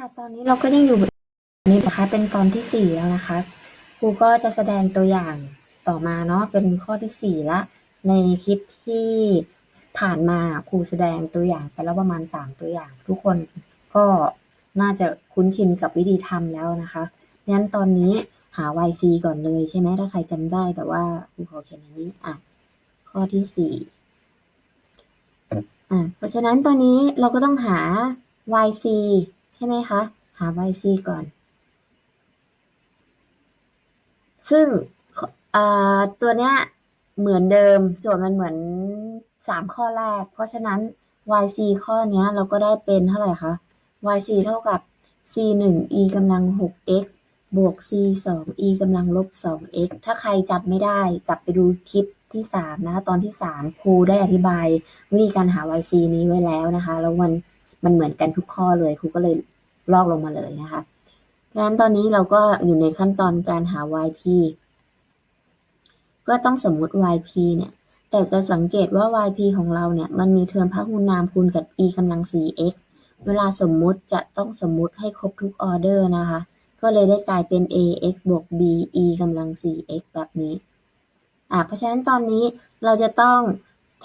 ค่ะตอนนี้เราก็ยังอยู่นี้นะคะเป็นตอนที่สี่แล้วนะคะครูก็จะแสดงตัวอย่างต่อมาเนาะเป็นข้อที่สี่ละ ในคลิปที่ผ่านมาครูแสดงตัวอย่างไปแล้วประมาณสามตัวอย่าง ทุกคนก็น่าจะคุ้นชินกับวิธีทำแล้วนะคะงั้นตอนนี้หา YC ก่อนเลยใช่ไหมถ้าใครจำได้แต่ว่าครูขอเขียนอย่นี้อะข้อที่สี่อะเพราะฉะนั้นตอนนี้เราก็ต้องหา YC ช่ไหมคะ หา YC ก่อน ซึ่งตัวเนี้ยเหมือนเดิมโจทย์มันเหมือนสามข้อแรก เพราะฉะนั้น YC ข้อเนี้ยเราก็ได้เป็นเท่าไหร่คะ YC เท่ากับ C 1 E กำลัง 6x บวก C 2 E กำลังลบ 2x ถ้าใครจับไม่ได้กลับไปดูคลิปที่สามนะคะ ตอนที่สามครูได้อธิบาย วิธีการหา YC นี้ไว้แล้วนะคะ แล้วมันมันเหมือนกันทุกข้อเลย ครูก็เลย ลอกลงมาเลยนะคะดังนั้นตอนนี้เราก็อยู่ในขั้นตอนการหา YP ก็ต้องสมมุติ YP เนี่ย แต่จะสังเกตว่า YP ของเราเนี่ย มันมีเทอมพหุนามคูณกับ e กำลัง 4x เวลาสมมุติจะต้องสมมุติให้ครบทุกออเดอร์นะคะ ก็เลยได้กลายเป็น ax บวก b e กำลัง 4x แบบนี้ อ่าเพราะฉะนั้นตอนนี้เราจะต้อง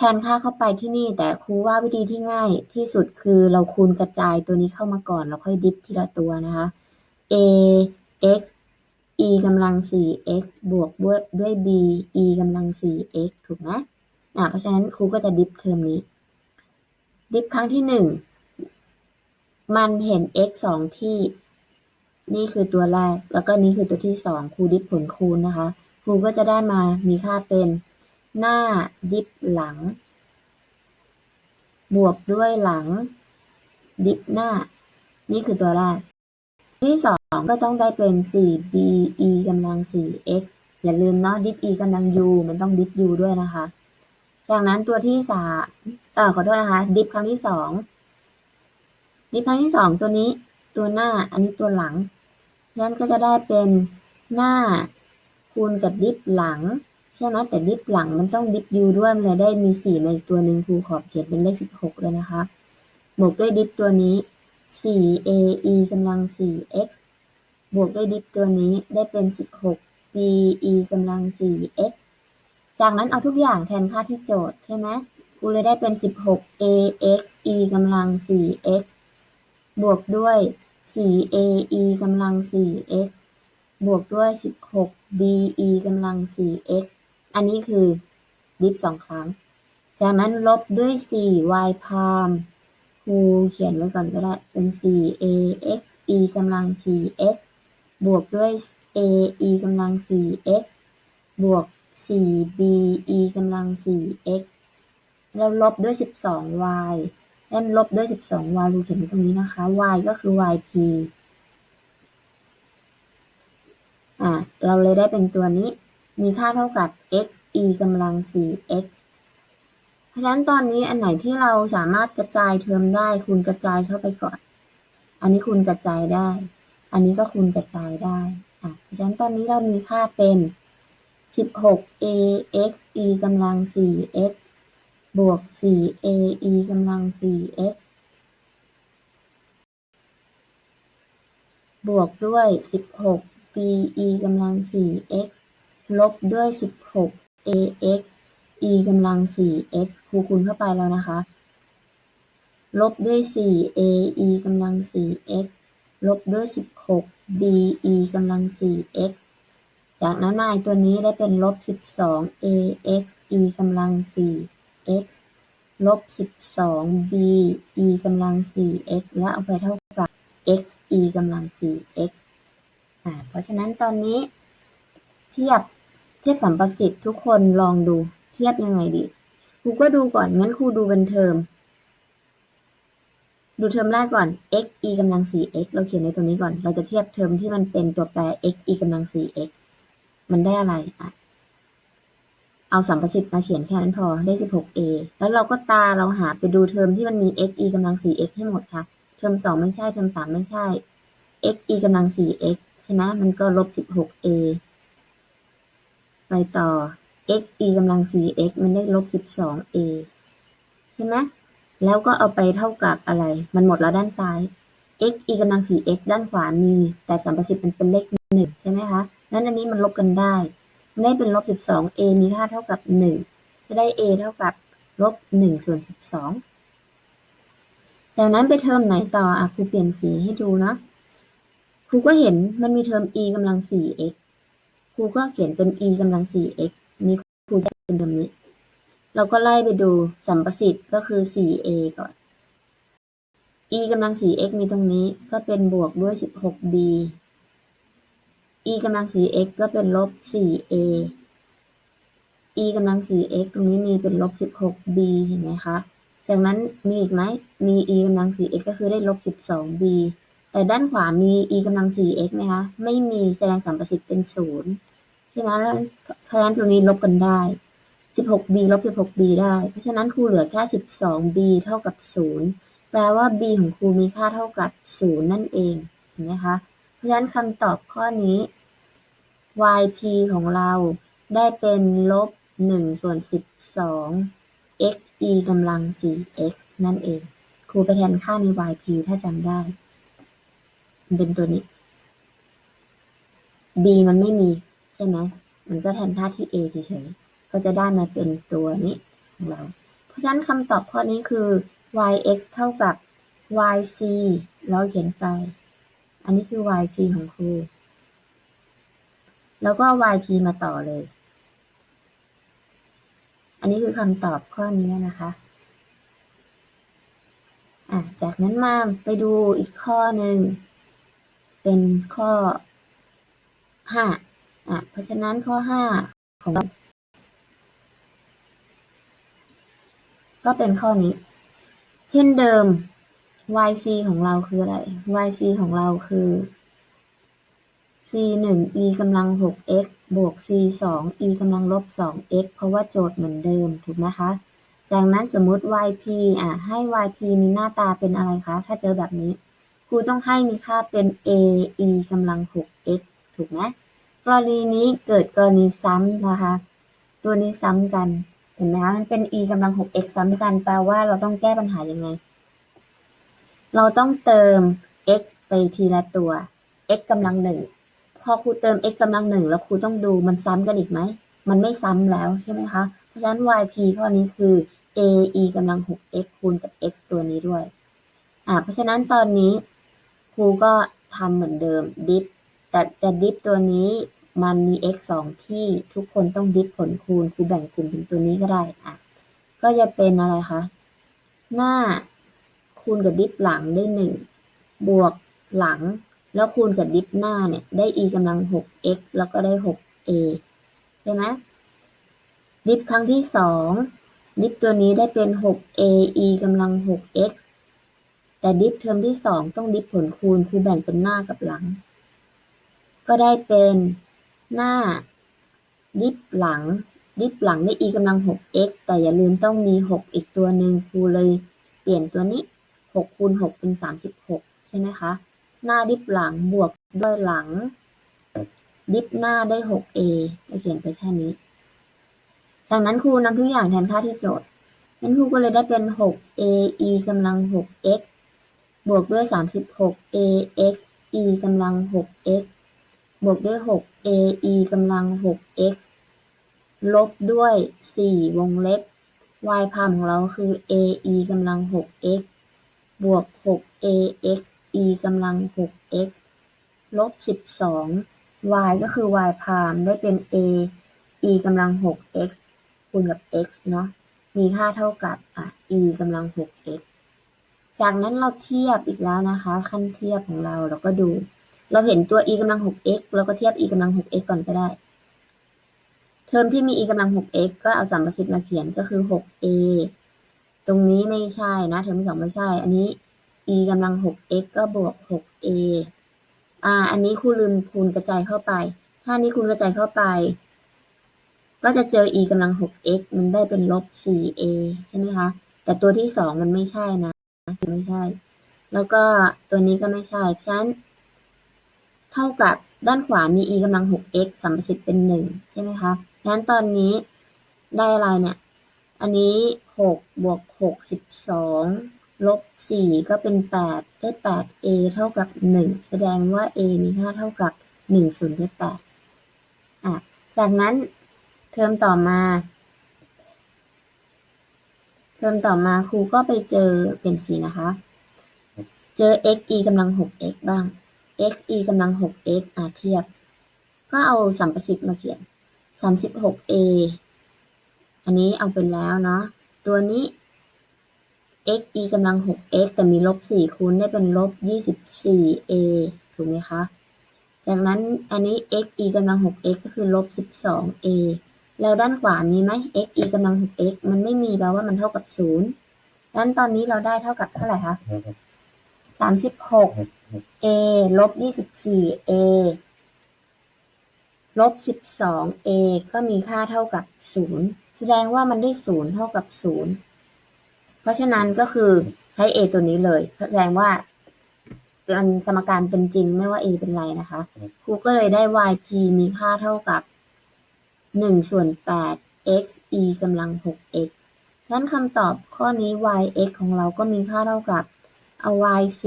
แทนค่าเข้าไปที่นี่ แต่ครูว่าวิธีที่ง่ายที่สุดคือเราคูณกระจายตัวนี้เข้ามาก่อน แล้วค่อยดิฟทีละตัวนะคะ ax e กำลัง 4x บวกด้วยด้วย b e กำลัง 4x ถูกไหมอ่าเพราะฉะนั้นครูก็จะดิฟเทอมนี้ ดิฟครั้งที่หนึ่งมันเห็น x สองที่ นี่คือตัวแรก แล้วก็นี้คือตัวที่สองครูดิฟผลคูณนะคะ ครูก็จะได้มามีค่าเป็น หน้า ดิฟหลัง บวกด้วยหลัง ดิฟหน้า นี่คือตัวแรก ที่สองก็ต้องได้เป็น 4b e กำลัง 4x อย่าลืมเนาะ ดิฟ e กำลัง u มันต้องดิฟ u ด้วยนะคะ จากนั้นตัวที่สามเอ่อขอโทษนะคะ ดิฟครั้งที่สอง ดิฟครั้งที่สองตัวนี้ ตัวหน้า อันนี้ตัวหลังนั้นก็จะได้เป็นหน้าคูณกับดิฟหลัง ใช่ไหมแต่ดิฟหลังมันต้องดิฟ u ด้วยมันเลยได้มีสี่ในตัวหนึ่งครูขอบเขียนเป็นเลขสิบหกเลยนะคะบวกด้วยดิฟตัวนี้ 4a e กำลัง 4x บวกด้วยดิฟตัวนี้ได้เป็น16 b e กบีอีกำลัง 4x จากนั้นเอาทุกอย่างแทนค่าที่โจทย์ใช่ไหมกูเลยได้เป็น 16 ax e กำลัง 4x บวกด้วย 4a e กำลัง 4x บวกด้วย 16 b e กำลัง 4x อันนี้คือดิฟสองครั้ง จากนั้นลบด้วย 4y พามครูเขียนไว้ก่อนก็ได้ เป็น 4ax e กำลัง 4x บวกด้วย a e กำลัง 4x บวก 4b e กำลัง 4x แล้วลบด้วย 12y แล้วลบด้วย 12y ครูเขียนไว้ตรงนี้นะคะ y ก็คือ yp อ่า เราเลยได้เป็นตัวนี้ มีค่าเท่ากับ x e กำลัง 4x เพราะฉะนั้นตอนนี้อันไหนที่เราสามารถกระจายเทอมได้คูณกระจายเข้าไปก่อน อันนี้คูณกระจายได้ อันนี้ก็คูณกระจายได้อะเพราะฉะนั้นตอนนี้เรามีค่าเป็น 16 ax e กำลัง 4x บวก 4a e กำลัง 4x บวกด้วย 16 b e กำลัง 4x ลบด้วย 16 ax e กำลัง 4x ครูคูณเข้าไปแล้วนะคะ ลบด้วย 4a e กำลัง 4x ลบด้วย 16 b e กำลัง 4x จากนั้นมาตัวนี้ได้เป็นลบ 12 ax e กำลัง 4x ลบ 12 b e กำลัง 4x และเอาไปเท่ากับ x e กำลัง 4x อ่า เพราะฉะนั้นตอนนี้เทียบ เทียบสัมประสิทธิ์ ทุกคนลองดู เทียบยังไงดีครูก็ดูก่อน งั้นครูดูเป็นเทอม ดูเทอมแรกก่อน x e กำลัง 4x เราเขียนในตรงนี้ก่อน เราจะเทียบเทอมที่มันเป็นตัวแปร x e กำลัง 4x มันได้อะไรอะเอาสัมประสิทธิ์มาเขียนแค่นั้นพอได้ 16a แล้วเราก็ตาเราหาไปดูเทอมที่มันมี x e กำลัง 4x ให้หมดค่ะ เทอม 2 ไม่ใช่ เทอม 3 ไม่ใช่ x e กำลัง 4x ใช่ไหมมันก็ลบ 16a ไปต่อ x e กำลัง 4x มันได้ลบ 12a ใช่ไหมแล้วก็เอาไปเท่ากับอะไร มันหมดแล้วด้านซ้าย x e กำลัง 4x ด้านขวามี แต่สัมประสิทธิ์มันเป็นเลขหนึ่งใช่ไหมคะ นั้นอันนี้มันลบกันได้มันได้เป็นลบ 12 a มีค่าเท่ากับ 1 จะได้ a เท่ากับลบ1ส่วน 12 จากนั้นไปเทอมไหนต่ออะครูเปลี่ยนสีให้ดูเนาะครูก็เห็นมันมีเทอม e กำลัง 4x รูก็เขียนเป็น e กำลัง 4x นี่ครูจะเป็นแบบนี้ เราก็ไล่ไปดูสัมประสิทธิ์ก็คือ 4a ก่อน e กำลัง 4x มีตรงนี้ก็เป็นบวกด้วย 16b e กำลัง 4x ก็เป็นลบ 4a e กำลัง 4x ตรงนี้มีเป็นลบ 16b เห็นไหมคะ จากนั้นมีอีกไหม มี e กำลัง 4x ก็คือได้ลบ 12b แต่ด้านขวามี e กำลัง 4x ไหมคะ ไม่มีแสดงสัมประสิทธิ์เป็น 0 ใช่ไหมแล้วเพราะฉะนั้นตรงนี้ลบกันได้ 16b ลบ 16b ได้ เพราะฉะนั้นครูเหลือแค่ 12b เท่ากับ 0 แปลว่า b ของครูมีค่าเท่ากับ 0 นั่นเอง เห็นไหมคะ เพราะฉะนั้นคำตอบข้อนี้ yp ของเราได้เป็นลบ 1 ส่วน 12 x e กำลัง 4x นั่นเอง ครูไปแทนค่าใน yp ถ้าจำได้มันเป็นตัวนี้ b มันไม่มี ช่ไหมมันก็แทนค่าที่ a เฉยๆ ก็จะได้มาเป็นตัวนี้ของเรา เพราะฉะนั้นคำตอบข้อนี้คือ yx เท่ากับ yc เราเขียนไป อันนี้คือ yc ของครู แล้วก็ yp มาต่อเลย อันนี้คือคำตอบข้อนี้นะคะอะจากนั้นมาไปดูอีกข้อหนึ่ง เป็นข้อห้า อะเพราะฉะนั้นข้อห้าของเราก็เป็นข้อนี้ เช่นเดิม yc ของเราคืออะไร yc ของเราคือ c 1 e กำลัง 6x บวก c 2 e กำลังลบ 2x เพราะว่าโจทย์เหมือนเดิม ถูกไหมคะ จากนั้นสมมติ yp อะ ให้ yp มีหน้าตาเป็นอะไรคะ ถ้าเจอแบบนี้ ครูต้องให้มีค่าเป็น a e กำลัง 6x ถูกไหม รณีนี้เกิดกรณีซ้ำนะคะ ตัวนี้ซ้ำกัน เห็นไหมคะ มันเป็น e กำลัง 6x ซ้ำกัน แปลว่าเราต้องแก้ปัญหายังไง เราต้องเติม x ไปทีละตัว x กำลังหนึ่ง พอครูเติม x กำลังหนึ่งแล้วครูต้องดูมันซ้ำกันอีกไหม มันไม่ซ้ำแล้วใช่ไหมคะ เพราะฉะนั้น yp ข้อนี้คือ a e กำลัง 6x คูณกับ x ตัวนี้ด้วย อ่า เพราะฉะนั้นตอนนี้ครูก็ทำเหมือนเดิมดิฟแต่จะดิฟตัวนี้ มันมี x สองที่ทุกคนต้องดิฟผลคูณ ครูแบ่งกลุ่มเป็นตัวนี้ก็ได้ อะ ก็จะเป็นอะไรคะ หน้าคูณกับดิฟหลังได้หนึ่ง บวกหลัง แล้วคูณกับดิฟหน้าเนี่ย ได้ e กำลัง 6x แล้วก็ได้ 6a ใช่ไหมดิฟครั้งที่สองดิฟตัวนี้ได้เป็น 6a e กำลัง 6x แต่ดิฟเทอมที่สองต้องดิฟผลคูณ ครูแบ่งเป็นหน้ากับหลัง ก็ได้เป็น หน้า ดิฟ หลัง ดิฟ หลังได้ e กำลัง 6x แต่อย่าลืมต้องมี6อีกตัวหนึ่งครูเลยเปลี่ยนตัวนี้6คูณ6เป็น36ใช่ไหมคะ หน้าดิฟ หลังบวกด้วยหลัง ดิฟ หน้าได้ 6a เราเขียนไปแค่นี้ จากนั้นครูนำทุกอย่างแทนค่าที่โจทย์นั้นครูก็เลยได้เป็น 6a e กำลัง 6x บวกด้วย36 ax e กำลัง 6x บวกด้วย 6 a e กำลัง 6x ลบด้วย 4 วงเล็บ y พามของเราคือ a e กำลัง 6x บวก 6 ax e กำลัง 6x ลบ 12 y ก็คือ y พามได้เป็น a e กำลัง 6x คูณกับ x เนาะ มีค่าเท่ากับอะ e กำลัง 6x จากนั้นเราเทียบอีกแล้วนะคะ ขั้นเทียบของเราเราก็ดู เราเห็นตัว e กำลัง 6x เราก็เทียบ e กำลัง 6x ก่อนก็ได้ เทอมที่มี e กำลัง 6x ก็เอาสัมประสิทธิ์มาเขียนก็คือ 6a ตรงนี้ไม่ใช่นะ เทอมที่สองไม่ใช่ อันนี้ e กำลัง 6x ก็บวก 6a อ่า อันนี้ครูลืมคูณกระจายเข้าไป ถ้านี้คูณกระจายเข้าไป ก็จะเจอ e กำลัง 6x มันได้เป็นลบ 4a ใช่ไหมคะ แต่ตัวที่สองมันไม่ใช่นะ ไม่ใช่ แล้วก็ตัวนี้ก็ไม่ใช่ฉะนั้น เท่ากับด้านขวามี e กำลัง 6x สัมประสิทธิ์เป็น 1 ใช่ไหมคะฉะนั้นตอนนี้ได้อะไรเนี่ย อันนี้ 6 บวก 6 12 ลบสี่ก็เป็นแปดได้แปด a เท่ากับหนึ่งแสดงว่า a มีค่าเท่ากับหนึ่งส่วนด้วยแปดอะ จากนั้นเทอมต่อมา เทอมต่อมาครูก็ไปเจอเป็นสีนะคะ เจอ x e กำลังหก x บ้าง x e กำลังหก x อะเทียบ ก็เอาสัมประสิทธิ์มาเขียนสามสิบหก a อันนี้เอาเป็นแล้วเนาะ ตัวนี้ x e กำลังหก x แต่มีลบสี่คูณได้เป็นลบยี่สิบสี่ a ถูกไหมคะ จากนั้นอันนี้ x e กำลังหก x ก็คือลบสิบสอง a แล้วด้านขวามีไหม x e กำลังหก x มันไม่มีแปลว่ามันเท่ากับศูนย์ดังนั้นตอนนี้เราได้เท่ากับเท่าไหร่คะ สามสิบหก a ลบยี่สิบสี่ a ลบสิบสอง a ก็มีค่าเท่ากับศูนย์แสดงว่ามันได้ศูนย์เท่ากับศูนย์เพราะฉะนั้นก็คือใช้ a ตัวนี้เลย แสดงว่าเป็นสมการเป็นจริงไม่ว่า a เป็นไรนะคะ ครูก็เลยได้ yp มีค่าเท่ากับหนึ่งส่วนแปด x e กำลังหก x งั้นคำตอบข้อนี้ yx ของเราก็มีค่าเท่ากับ เอา yc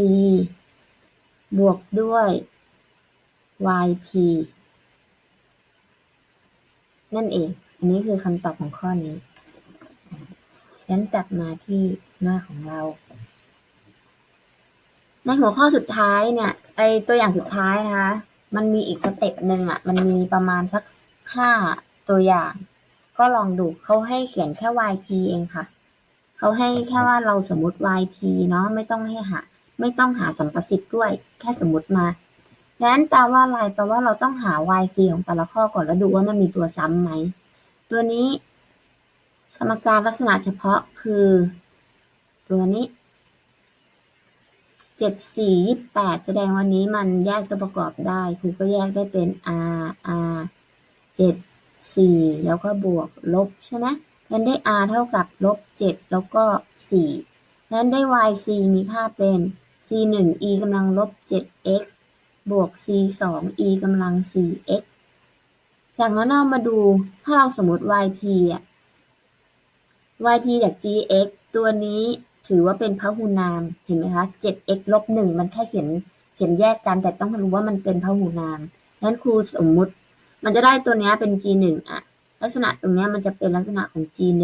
บวกด้วย yp นั่นเอง อันนี้คือคำตอบของข้อนี้งั้นกลับมาที่หน้าของเรา ในหัวข้อสุดท้ายเนี่ย ไอตัวอย่างสุดท้ายนะคะ มันมีอีกสเต็ปหนึ่งอะ มันมีประมาณสักห้าตัวอย่าง ก็ลองดูเขาให้เขียนแค่ yp เองค่ะ เขาให้แค่ว่าเราสมมติ yp เนาะไม่ต้องให้หา ไม่ต้องหาสัมประสิทธิ์ด้วย แค่สมมติมาดังนั้นแปลว่าอะไรแปลว่าเราต้องหา yc ของแต่ละข้อก่อนแล้วดูว่ามันมีตัวซ้ำไหม ตัวนี้ สมการลักษณะเฉพาะคือ ตัวนี้เจ็ดสี่ยี่แปดแสดงวันนี้มันแยกตัวประกอบได้ครูก็แยกได้เป็น r r เจ็ดสี่แล้วก็บวกลบใช่ไหม นั้นได้ r เท่ากับลบเจ็ดแล้วก็สี่นั้นได้ yc มีค่าเป็น c หนึ่ง e กำลังลบเจ็ด x บวก c สอง e กำลังสี่ x จากนั้นเรามาดูถ้าเราสมมติ yp อะ yp จาก gx ตัวนี้ถือว่าเป็นพหุนาม เห็นไหมคะ 7x ลบ1มันแค่เขียนเขียนแยกกัน แต่ต้องรู้ว่ามันเป็นพหุนามนั้นครูสมมุติ มันจะได้ตัวนี้เป็น g1 อะ ลักษณะตรงนี้มันจะเป็นลักษณะของ g1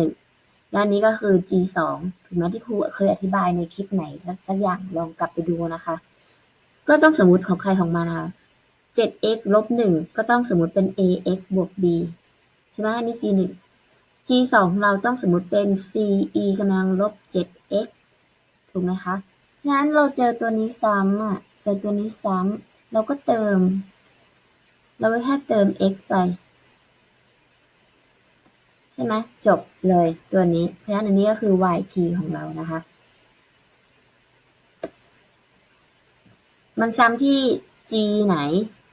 และนี้ก็คือ g2 ถึงแม้ที่ครูเคยอธิบายในคลิปไหนสักอย่างลองกลับไปดูนะคะ ก็ต้องสมมติของใครของมันนะคะ 7x ลบ1ก็ต้องสมมติเป็น ax บวก b ใช่ไหมอันนี้ g1 g สองเราต้องสมมติเป็น c e กำลังลบ 7x ถูกไหมคะงั้นเราเจอตัวนี้ซ้ำอะ เจอตัวนี้ซ้ำเราก็เติม เราแค่เติม x ไป ช่ไหมจบเลยตัวนี้ เพราะฉะนั้นอันนี้ก็คือ yp ของเรานะคะ มันซ้ำที่ g ไหน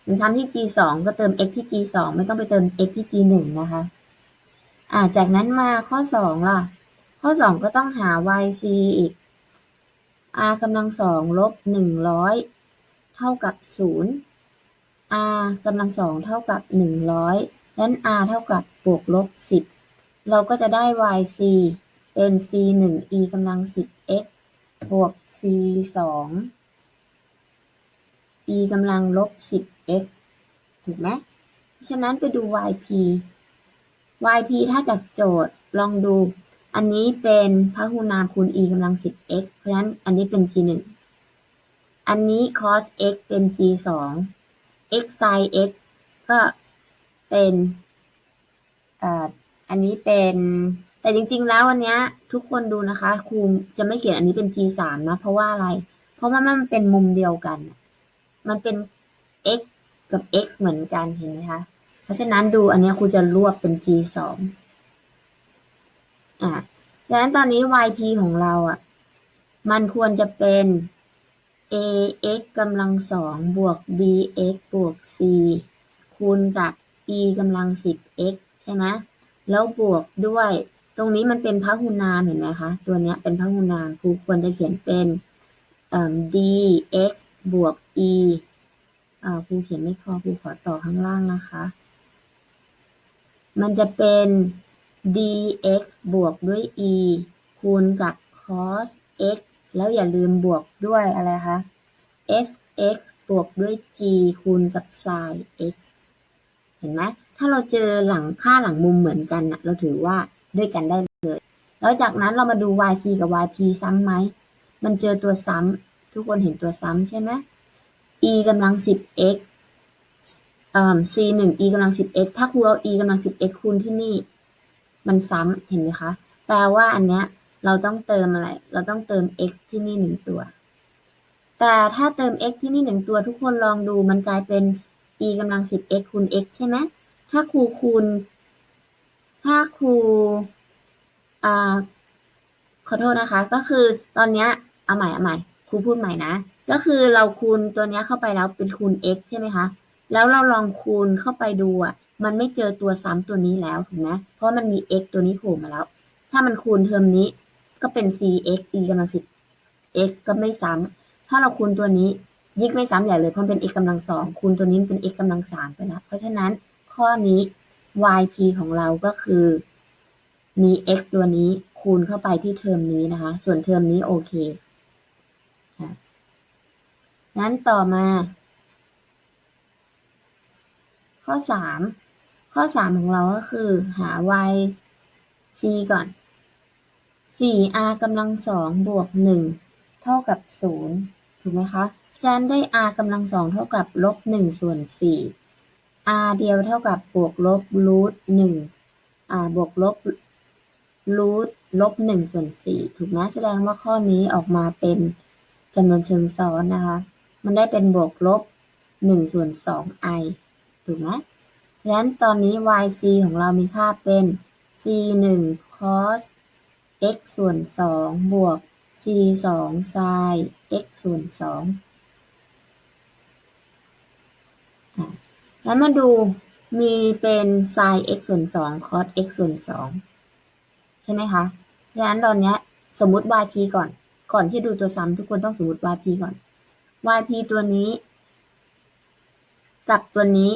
มันซ้ำที่ g สองก็เติม x ที่ g สองไม่ต้องไปเติม x ที่ g หนึ่งนะคะอ่าจากนั้นมาข้อสองล่ะ ข้อสองก็ต้องหา yc อีก r กำลังสองลบหนึ่งร้อยเท่ากับศูนย์ r กำลังสองเท่ากับหนึ่งร้อยนั้น r เท่ากับบวกลบสิบ เราก็จะได้ yc เป็น c หนึ่ง e กำลังสิบ x บวก c สอง e กำลังลบสิบ x ถูกไหมฉะนั้นไปดู yp yp ถ้าจากโจทย์ลองดู อันนี้เป็นพหุนามคูณ e กำลัง 10x เพราะฉะนั้นอันนี้เป็น g 1อันนี้ cos x เป็น g 2 x sin x ก็เป็น อันนี้เป็น แต่จริง ๆ แล้ววันนี้ทุกคนดูนะคะ ครูจะไม่เขียนอันนี้เป็น g 3นะ เพราะว่าอะไร เพราะว่ามันเป็นมุมเดียวกัน มันเป็น x กับ x เหมือนกันเห็นไหมคะ เพราะฉะนั้นดูอันนี้ครูจะรวบเป็น g สองอะฉะนั้นตอนนี้ yp ของเราอะ มันควรจะเป็น ax กำลังสองบวก bx บวก c คูณกับ e กำลัง 10x ใช่ไหม แล้วบวกด้วย ตรงนี้มันเป็นพหุนามเห็นไหมคะ ตัวเนี้ยเป็นพหุนามครูควรจะเขียนเป็น dx บวก e อ่าครูเขียนไม่พอครูขอต่อข้างล่างนะคะ มันจะเป็น dx บวกด้วย e คูณกับ cos x แล้วอย่าลืมบวกด้วยอะไรคะ f(x) บวกด้วย g คูณกับ sin x เห็นไหม ถ้าเราเจอหลังค่าหลังมุมเหมือนกันนะเราถือว่าด้วยกันได้เลย แล้วจากนั้นเรามาดู yc กับ yp ซ้ำไหม มันเจอตัวซ้ำ ทุกคนเห็นตัวซ้ำใช่ไหม e กำลัง 10x เอ่อ c 1 e กำลัง 10x ถ้าครูเอา e กำลัง 10x คูณที่นี่ มันซ้ำเห็นไหมคะ แปลว่าอันเนี้ยเราต้องเติมอะไร เราต้องเติม x ที่นี่หนึ่งตัว แต่ถ้าเติม x ที่นี่หนึ่งตัวทุกคนลองดูมันกลายเป็น e กำลัง 10x คูณ x ใช่ไหม ถ้าครูคูณ ถ้าครู อ่า ขอโทษนะคะ ก็คือตอนเนี้ยเอาใหม่เอาใหม่ ครูพูดใหม่นะ ก็คือเราคูณตัวเนี้ยเข้าไปแล้วเป็นคูณ x ใช่ไหมคะ แล้วเราลองคูณเข้าไปดูอะ มันไม่เจอตัวซ้ำตัวนี้แล้วถูกไหมเพราะมันมี x ตัวนี้โผล่มาแล้ว ถ้ามันคูณเทอมนี้ก็เป็น cx e กำลัง 10x ก็ไม่ซ้ำถ้าเราคูณตัวนี้ยิ่งไม่ซ้ำใหญ่เลยเพราะเป็น x กำลังสองคูณตัวนี้เป็น x กำลังสามไปแล้ว เพราะฉะนั้น ข้อนี้ yp ของเราก็คือ มี x ตัวนี้คูณเข้าไปที่เทอมนี้นะคะ ส่วนเทอมนี้โอเคงั้นต่อมา ข้อสามข้อสามของเราก็คือหา y c ก่อน 4r กำลังสองบวกหนึ่งเท่ากับศูนย์ถูกไหมคะ ฉะนั้นได้ r กำลังสองเท่ากับลบหนึ่งส่วนสี่ r เดียวเท่ากับบวกลบรูทหนึ่งบวกลบรูทลบหนึ่งส่วนสี่ถูกไหมแสดงว่าข้อนี้ออกมาเป็นจำนวนเชิงซ้อนนะคะ มันได้เป็นบวกลบหนึ่งส่วนสอง i ถูกไหมดังนั้นตอนนี้ yc ของเรามีค่าเป็น c 1 cos x ส่วน2บวก c 2 sin x ส่วน2 งแล้วมาดูมีเป็น sin x ส่วนสอง cos x ส่วนสองใช่ไหมคะดังนั้นตอนนี้สมมติ yp ก่อน ก่อนที่ดูตัวซ้ำทุกคนต้องสมมติ yp ก่อน yp ตัวนี้ กับตัวนี้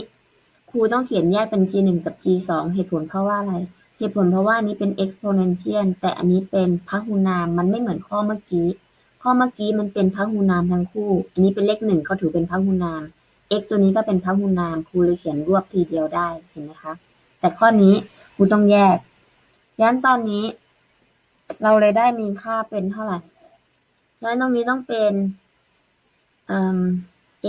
ครูต้องเขียนแยกเป็น g 1กับ g 2เหตุผลเพราะว่าอะไร เหตุผลเพราะว่านี้เป็น exponential แต่อันนี้เป็นพหุนามมันไม่เหมือนข้อเมื่อกี้ ข้อเมื่อกี้มันเป็นพหุนามทั้งคู่ อันนี้เป็นเลขหนึ่งเขาถือเป็นพหุนาม x ตัวนี้ก็เป็นพหุนามครูเลยเขียนรวบทีเดียวได้เห็นไหมคะ แต่ข้อนี้ครูต้องแยกยันตอนนี้ เราเลยได้มีค่าเป็นเท่าไหร่ยันตรงนี้ต้องเป็น a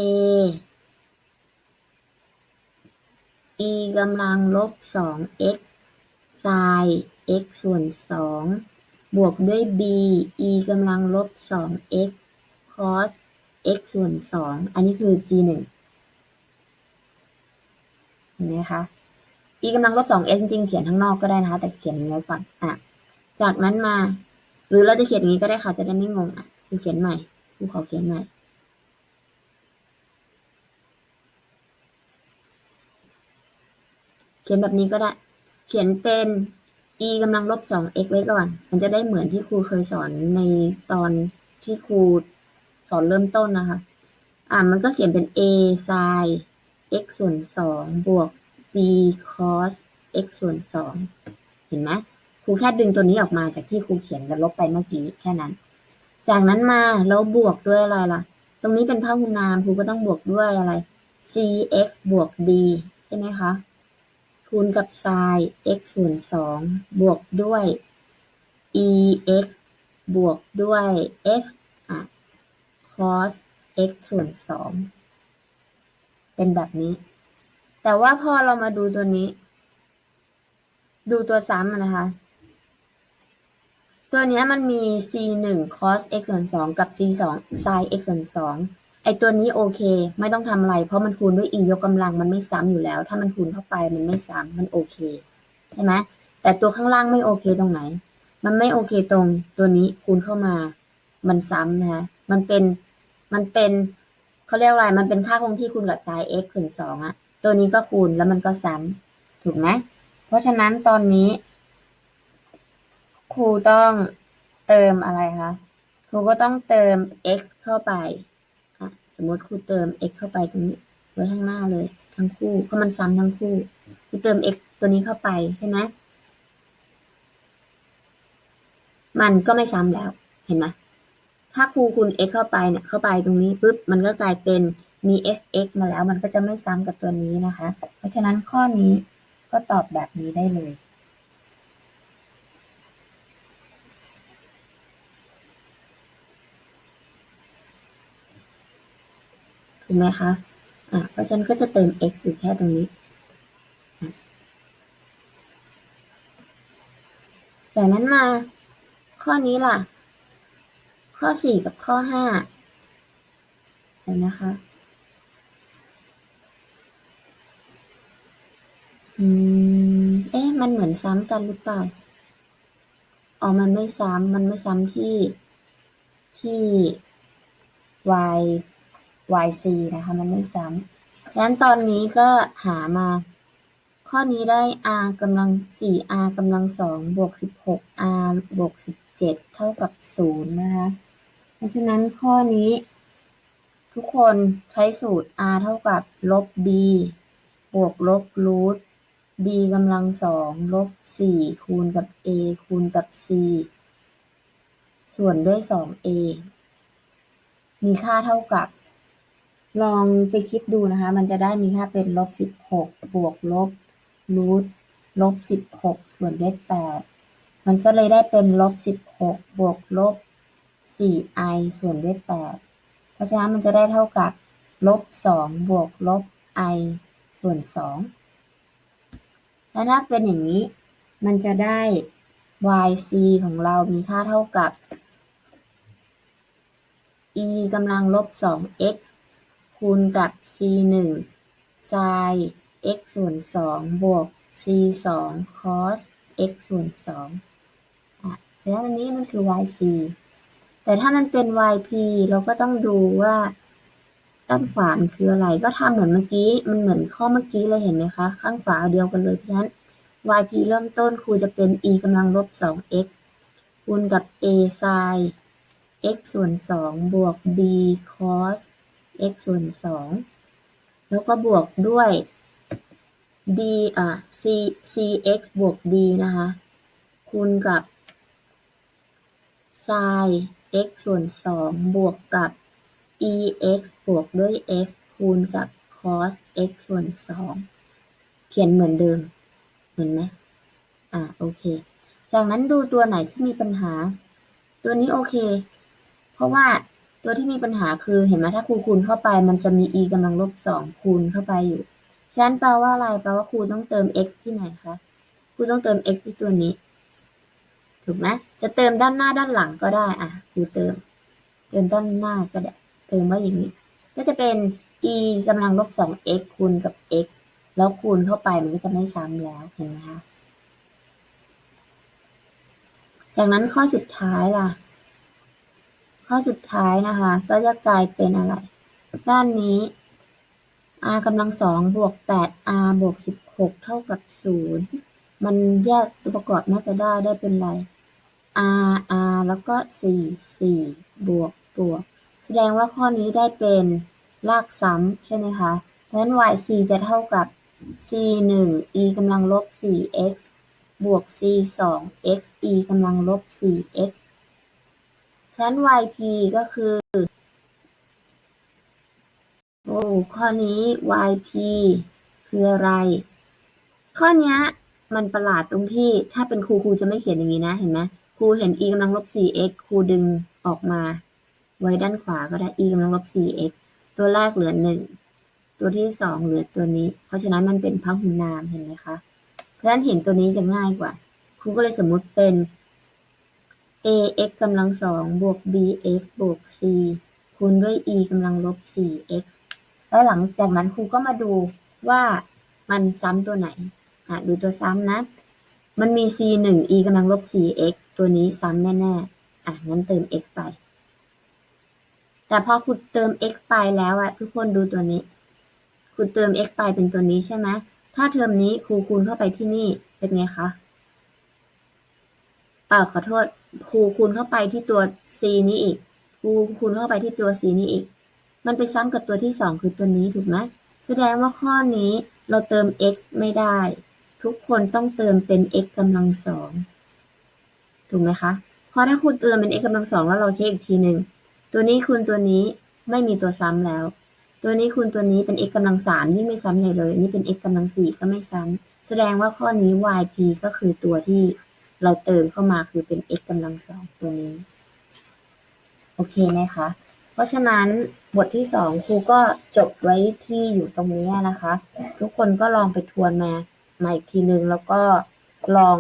e กำลังลบสอง x sin x ส่วนสองบวกด้วย b e กำลังลบสอง x cos x ส่วนสองอันนี้คือ g หนึ่ง เห็นไหมคะ e กำลังลบสอง x จริงๆเขียนข้างนอกก็ได้นะคะ แต่เขียนไว้ก่อนอะจากนั้นมา หรือเราจะเขียนอย่างนี้ก็ได้ค่ะ จะได้ไม่งงอะคือเขียนใหม่คูขอเขียนใหม่เขียนแบบนี้ก็ได้ เขียนเป็น e กำลังลบสอง x ไว้ก่อน มันจะได้เหมือนที่ครูเคยสอนในตอนที่ครูสอนเริ่มต้นนะคะ อ่ามันก็เขียนเป็น a x ส่วนสองบวก b cos x ส่วนสองเห็นไหมครูแค่ดึงตัวนี้ออกมาจากที่ครูเขียนแล้วลบไปเมื่อกี้แค่นั้น จากนั้นมาแล้วบวกด้วยอะไรล่ะ ตรงนี้เป็นพหุนามครูก็ต้องบวกด้วยอะไร cx บวก d ใช่ไหมคะคูณกับ sin x ส่วนสองบวกด้วย ex บวกด้วย f อะ cos x ส่วนสอง เป็นแบบนี้ แต่ว่าพอเรามาดูตัวนี้ ดูตัวซ้ำนะคะ ตัวนี้มันมี c 1 cos x ส่วนสองกับ c 2 sin x ส่วนสองไอตัวนี้โอเค ไม่ต้องทำอะไร เพราะมันคูณด้วย e ยกกำลังมันไม่ซ้ำอยู่แล้ว ถ้ามันคูณเข้าไปมันไม่ซ้ำมันโอเค ใช่ไหมแต่ตัวข้างล่างไม่โอเคตรงไหน มันไม่โอเคตรงตัวนี้คูณเข้ามา มันซ้ำนะคะมันเป็น มันเป็น เขาเรียกว่าอะไรมันเป็นค่าคงที่คูณกับ sin x ส่วนสองอะตัวนี้ก็คูณแล้วมันก็ซ้ำถูกไหมเพราะฉะนั้นตอนนี้ ครูต้องเติมอะไรคะครูก็ต้องเติม x เข้าไปสมมติครูเติม x เข้าไปตรงนี้ไว้ข้างหน้าเลย ทั้งคู่เพราะมันซ้ำทั้งคู่ครูเติม x ตัวนี้เข้าไปใช่ไหมมันก็ไม่ซ้ำแล้วเห็นไหม ถ้าครูคูณ x เข้าไปเนี่ยเข้าไปตรงนี้ปุ๊บมันก็กลายเป็นมี fx มาแล้วมันก็จะไม่ซ้ำกับตัวนี้นะคะ เพราะฉะนั้นข้อนี้ก็ตอบแบบนี้ได้เลย ถูกไหมคะ อะ เพราะฉะนั้นก็จะเติม x อยู่แค่ตรงนี้ จากนั้นมาข้อนี้ล่ะ ข้อสี่กับข้อห้าเห็นนะคะ อืม เอ๊ะ มันเหมือนซ้ำกันหรือเปล่า อ๋อ มันไม่ซ้ำ มันไม่ซ้ำที่ที่ y yc นะคะ มันไม่ซ้ำดังนั้นตอนนี้ก็หามา ข้อนี้ได้ r กำลัง 4r กำลัง 2 บวก 16r บวก 17 เท่ากับ 0 นะคะ เพราะฉะนั้นข้อนี้ ทุกคนใช้สูตร r เท่ากับลบ b บวกลบรูท b กำลัง2ลบ4คูณกับ a คูณกับ c ส่วนด้วย 2a มีค่าเท่ากับ ลองไปคิดดูนะคะ มันจะได้มีค่าเป็นลบ 16 บวกลบรูทลบ 16 ส่วนด้วย8มันก็เลยได้เป็นลบ 16 บวกลบ 4i ส่วนด้วย8เพราะฉะนั้นมันจะได้เท่ากับลบ2บวกลบ i ส่วน2และถ้าเป็นอย่างนี้ มันจะได้ yc ของเรามีค่าเท่ากับ e กำลังลบ 2x คูณกับ c 1 sin x ส่วน2บวก c 2 cos x ส่วน2อะแล้วอันนี้มันคือ yc แต่ถ้ามันเป็น yp เราก็ต้องดูว่าด้านขวามันคืออะไร ก็ทำเหมือนเมื่อกี้ มันเหมือนข้อเมื่อกี้เลยเห็นไหมคะ ข้างขวาเดียวกันเลยเพราะฉะนั้น yp เริ่มต้นครูจะเป็น e กำลังลบ 2x คูณกับ a sin x ส่วน 2 บวก b cos x ส่วน 2 แล้วก็บวกด้วย d อะ c cx บวก d นะคะ คูณกับ sin x ส่วน2บวกกับ ex บวกด้วย f คูณกับ cos x ส่วน2เขียนเหมือนเดิม เห็นไหมอ่าโอเค จากนั้นดูตัวไหนที่มีปัญหา ตัวนี้โอเค เพราะว่าตัวที่มีปัญหาคือเห็นไหมถ้าครูคูณเข้าไป มันจะมี e กำลังลบสองคูณเข้าไปอยู่ฉะนั้นแปลว่าอะไรแปลว่าครูต้องเติม x ที่ไหนคะครูต้องเติม x ที่ตัวนี้ ถูกไหมจะเติมด้านหน้าด้านหลังก็ได้อะครูเติม เติมด้านหน้าก็ได้เติมว่าอย่างนี้ ก็จะเป็น e กำลังลบสอง x คูณกับ x แล้วคูณเข้าไปมันก็จะไม่ซ้ำแล้วเห็นไหมคะจากนั้นข้อสุดท้ายล่ะ ข้อสุดท้ายนะคะ ก็จะกลายเป็นอะไร ด้านนี้ r กำลังสองบวก 8r บวก16 เท่ากับ0 มันแยกตัวประกอบน่าจะได้ ได้เป็นไร r r แล้วก็ 4 4 บวกบวก แสดงว่าข้อนี้ได้เป็นรากซ้ำใช่ไหมคะเพราะฉะนั้น y c จะเท่ากับ c 1 e กำลังลบ 4x บวก c 2 x e กำลังลบ 4x ฉะนั้น yp ก็คือโอ้ข้อนี้ yp คืออะไร ข้อนี้ มันประหลาดตรงที่ ถ้าเป็นครูครูจะไม่เขียนอย่างนี้นะ เห็นไหมครูเห็น e กำลังลบ 4x ครูดึงออกมา ไว้ด้านขวาก็ได้ e กำลังลบ 4x ตัวแรกเหลือ 1 ตัวที่สองเหลือตัวนี้ เพราะฉะนั้นมันเป็นพหุนามเห็นไหมคะ เพราะฉะนั้นเห็นตัวนี้จะง่ายกว่า ครูก็เลยสมมุติเป็น ax กำลังสองบวก bx บวก c คูณด้วย e กำลังลบ 4x แล้วหลังจากนั้นครูก็มาดูว่ามันซ้ำตัวไหน่ะดูตัวซ้ำนะ มันมี c 1 e กำลังลบ 4x ตัวนี้ซ้ำแน่ๆ อะ งั้นเติม x ไป แต่พอคุณเติม x ไปแล้วอะทุกคนดูตัวนี้ คุณเติม x ไปเป็นตัวนี้ใช่ไหม ถ้าเทอมนี้ครูคูณเข้าไปที่นี่เป็นไงคะเปล่าขอโทษ ครูคูณเข้าไปที่ตัว c นี้อีก ครูคูณเข้าไปที่ตัว c นี้อีก มันไปซ้ำกับตัวที่สองคือตัวนี้ถูกไหมแสดงว่าข้อนี้เราเติม x ไม่ได้ ทุกคนต้องเติมเป็น x กำลังสองถูกไหมคะ เพราะถ้าคุณเติมเป็น x กำลังสองแล้วเราเช็คอีกทีหนึ่ง ตัวนี้คูณตัวนี้ไม่มีตัวซ้ำแล้ว ตัวนี้คูณตัวนี้เป็น x กำลังสามยิ่งไม่ซ้ำใหญ่เลยอันนี้เป็น x กำลังสี่ก็ไม่ซ้ำ แสดงว่าข้อนี้ yp ก็คือตัวที่เราเติมเข้ามาคือเป็น x กำลังสองตัวนี้ โอเคไหมคะ เพราะฉะนั้นบทที่สองครูก็จบไว้ที่อยู่ตรงนี้นะคะ ทุกคนก็ลองไปทวนมา มาอีกทีนึง แล้วก็ลอง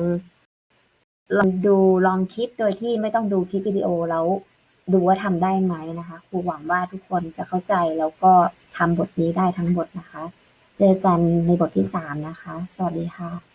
ลองดูลองคิดโดยที่ไม่ต้องดูคลิปวิดีโอแล้วดูว่าทำได้ไหมนะคะครูหวังว่าทุกคนจะเข้าใจแล้วก็ทำบทนี้ได้ทั้งบทนะคะ เจอกันในบทที่สามนะคะ สวัสดีค่ะ